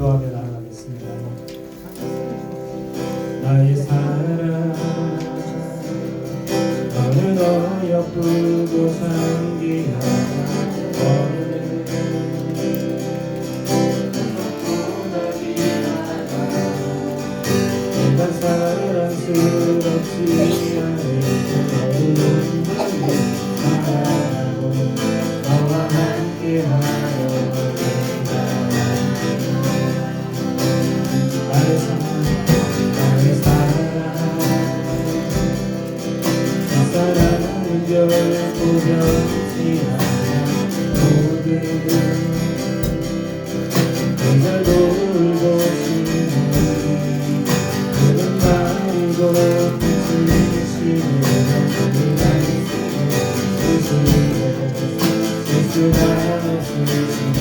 기도하며 나아가겠습니다. 나의 사랑 너는 어여쁘고 상기하다 사랑스럽지 별을 우연히 하냐 모든 그날 돌고 싶네 그런 말이고 진실은 난 스스로 스스로 스스로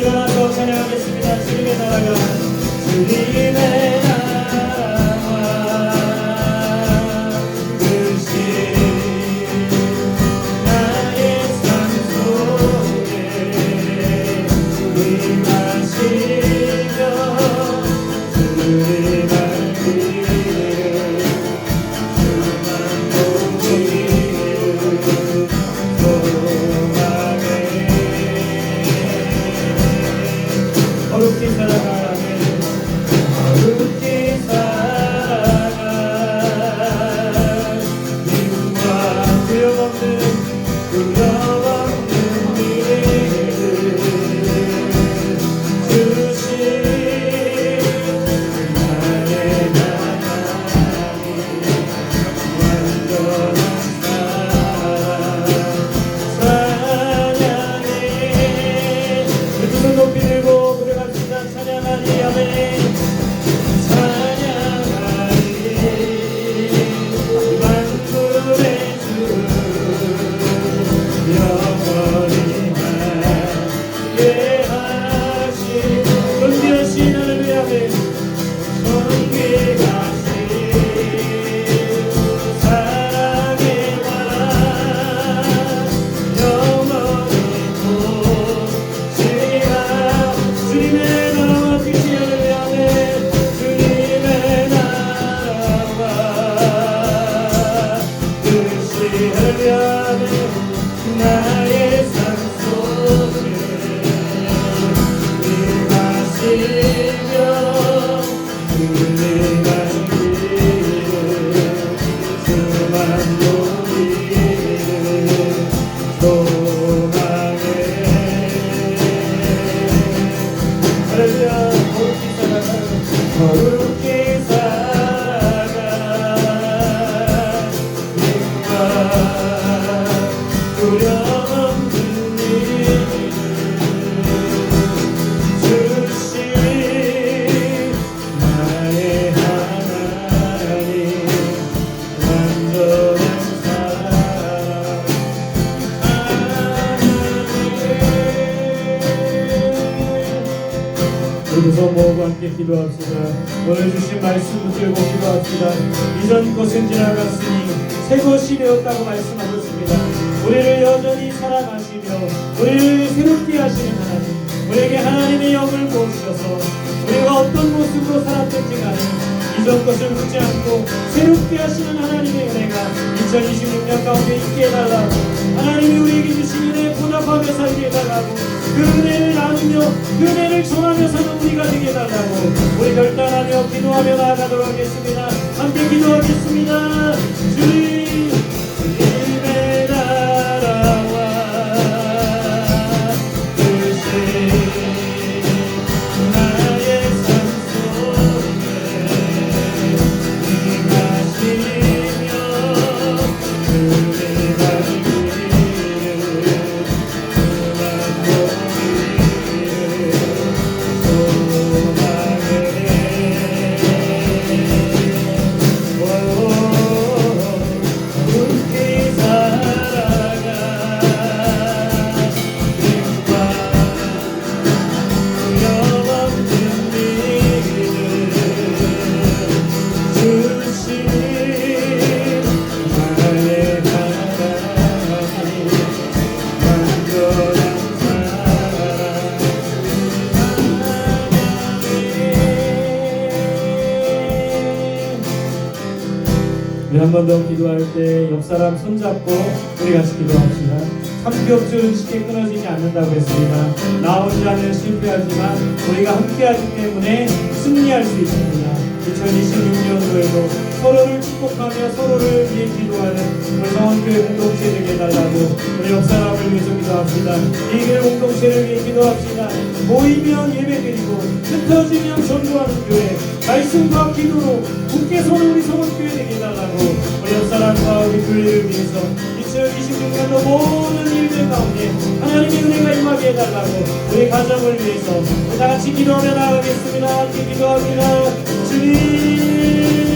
그대로 찬양하겠습니다. 주님의 나라가 주님의 amando 우리 두손 모으고 함께 기도합시다. 오늘 주신 말씀 붙들고 기도합시다. 이전 것은 지나갔으니 새 것이 되었다고 말씀하셨습니다. 우리를 여전히 사랑하시며 우리를 새롭게 하시는 하나님 우리에게 하나님의 영을 부어주셔서 우리가 어떤 모습으로 살았든지 간에 이전 것을 묻지 않고 새롭게 하시는 하나님의 은혜가 2026년 가운데 있게 해달라고 하나님이 우리에게 주신 은혜 보답하며 살게 해달라고. 그 은혜를 나누며 그 은혜를 전하며 사는 우리가 되게 해달라고. 우리 결단하며 기도하며 나아가도록 하겠습니다. 함께 기도하겠습니다. 주님 우리 한 번 더 기도할 때 옆 사람 손잡고 우리 같이 기도합시다. 삼겹줄 음식에 끊어지지 않는다고 했습니다. 나 혼자는 실패하지만 우리가 함께하기 때문에 승리할 수 있습니다. 2026년도에도 서로를 축복하며 서로를 위해 기도하는 우리 성원교회 공동체 되게 해달라고 우리 옆 사람을 위해서 기도합시다. 이 교회 공동체를 위해 기도합시다. 모이면 예배드리고 흩어지면 전도하는 교회 말씀과 기도로 서는 우리 성원교회 되게 우리 옆 사람과 우리 교회를 위해서 2026년도 모든 일들 가운데 하나님의 은혜가 임하게 해달라고 우리 가정을 위해서 다 같이 기도하며 나가겠습니다. 기도합니다. 주님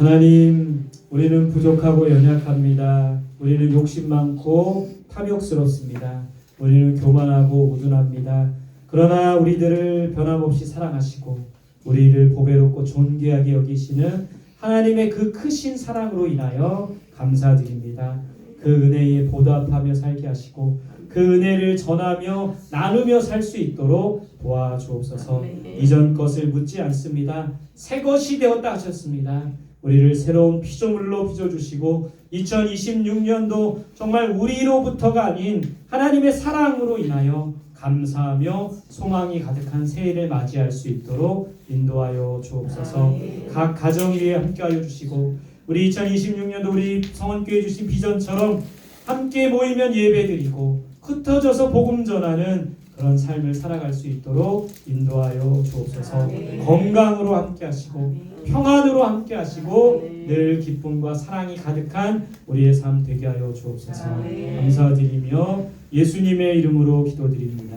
하나님, 우리는 부족하고 연약합니다. 우리는 욕심 많고 탐욕스럽습니다. 우리는 교만하고 우둔합니다. 그러나 우리들을 변함없이 사랑하시고 우리를 보배롭고 존귀하게 여기시는 하나님의 그 크신 사랑으로 인하여 감사드립니다. 그 은혜에 보답하며 살게 하시고 그 은혜를 전하며 나누며 살 수 있도록 도와주옵소서. 이전 것을 묻지 않습니다. 새 것이 되었다 하셨습니다. 우리를 새로운 피조물로 빚어주시고 2026년도 정말 우리로부터가 아닌 하나님의 사랑으로 인하여 감사하며 소망이 가득한 새해를 맞이할 수 있도록 인도하여 주옵소서. 각 가정 위에 함께하여 주시고 우리 2026년도 우리 성원교회 주신 비전처럼 함께 모이면 예배드리고 흩어져서 복음 전하는 그런 삶을 살아갈 수 있도록 인도하여 주옵소서. 건강으로 함께 하시고 평안으로 함께 하시고 늘 기쁨과 사랑이 가득한 우리의 삶 되게 하여 주옵소서. 감사드리며 예수님의 이름으로 기도드립니다.